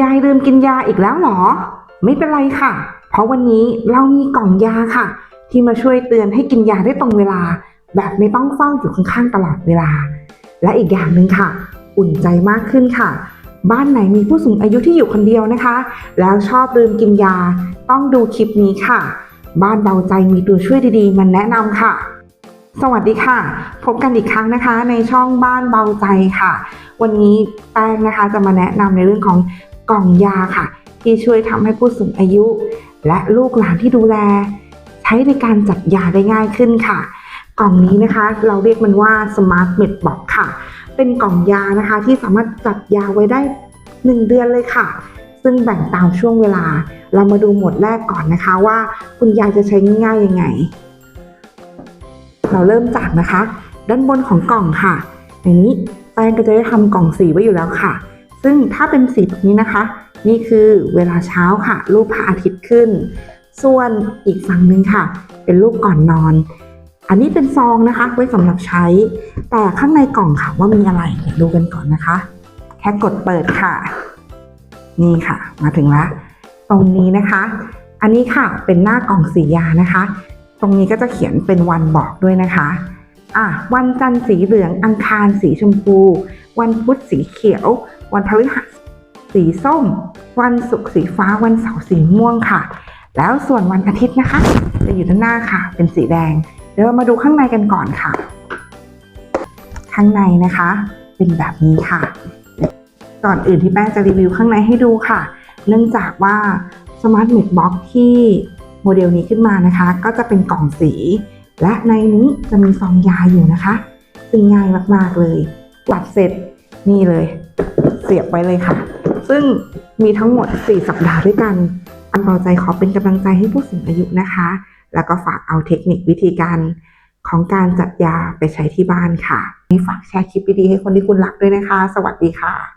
ยายลืมกินยาอีกแล้วเหรอ ไม่เป็นไรค่ะ เพราะวันนี้เรามีกล่องยาค่ะ ที่มาช่วยเตือนให้กินยาได้ตรงเวลา แบบไม่ต้องเฝ้าอยู่ข้างๆตลอดเวลา และอีกอย่างหนึ่งค่ะ อุ่นใจมากขึ้นค่ะ บ้านไหนมีผู้สูงอายุที่อยู่คนเดียวนะคะ แล้วชอบลืมกินยา ต้องดูคลิปนี้ค่ะ บ้านเบาใจมีตัวช่วยดีๆ มันแนะนำค่ะ สวัสดีค่ะ พบกันอีกครั้งนะคะ ในช่องบ้านเบาใจค่ะ วันนี้แป้งนะคะจะมาแนะนำในเรื่องของ กล่องยาค่ะ ที่ช่วยทำให้ผู้สูงอายุ และลูกหลานที่ดูแล ใช้ในการจัดยาได้ง่ายขึ้นค่ะ กล่องนี้นะคะเราเรียกมันว่า Smart Med Box ค่ะ เป็นกล่องยานะคะที่สามารถจัดยาไว้ได้ 1 เดือนเลยค่ะ ซึ่งแบ่งตามช่วงเวลา เรามาดูหมวดแรกก่อนนะคะว่าคุณยายจะใช้ง่ายๆยังไง เราเริ่มจากนะคะ ด้านบนของกล่องค่ะในนี้แป้งก็จะได้ทำกล่องสีไว้อยู่แล้วค่ะ ซึ่งถ้าเป็นสีแบบนี้นะคะ นี่คือเวลาเช้าค่ะ รูปพระอาทิตย์ขึ้น ส่วนอีกฝั่งหนึ่งค่ะ เป็นรูปก่อนนอน อันนี้เป็นซองนะคะ ไว้สำหรับใช้ แต่ข้างในกล่องค่ะว่ามีอะไรเดี๋ยวดูกันก่อนนะคะ แค่กดเปิดค่ะ นี่ค่ะ มาถึงแล้วตรงนี้นะคะ อันนี้ค่ะเป็นหน้ากล่องสียานะคะ ตรงนี้ก็จะเขียนเป็นวันบอกด้วยนะคะอะวันจันทร์สีเหลืองอังคารสีชมพู วันพุธสีเขียว วันพฤหัสสีส้ม วันศุกร์สีฟ้า วันเสาร์สีม่วงค่ะ แล้วส่วนวันอาทิตย์นะคะ จะอยู่ด้านหน้าค่ะ เป็นสีแดง เดี๋ยวเรามาดูข้างในกันก่อนค่ะ ข้างในนะคะ เป็นแบบนี้ค่ะ ก่อนอื่นที่แป้งจะรีวิวข้างในให้ดูค่ะ เนื่องจากว่า Smart m a d Box ที่โมเดลนี้ขึ้นมานะคะ ก็จะเป็นกล่องสี และในนี้จะมีซองยาอยู่นะคะซึ่งง่ายมากๆเลยตัดเสร็จนี่เลย เสียบไว้เลยค่ะ ซึ่งมีทั้งหมด 4 สัปดาห์ด้วยกัน อันเบาใจขอเป็นกำลังใจให้ผู้สูงอายุนะคะ แล้วก็ฝากเอาเทคนิควิธีการของการจัดยาไปใช้ที่บ้านค่ะนี่ฝากแชร์คลิปดีๆให้คนที่คุณรักด้วยนะคะ สวัสดีค่ะ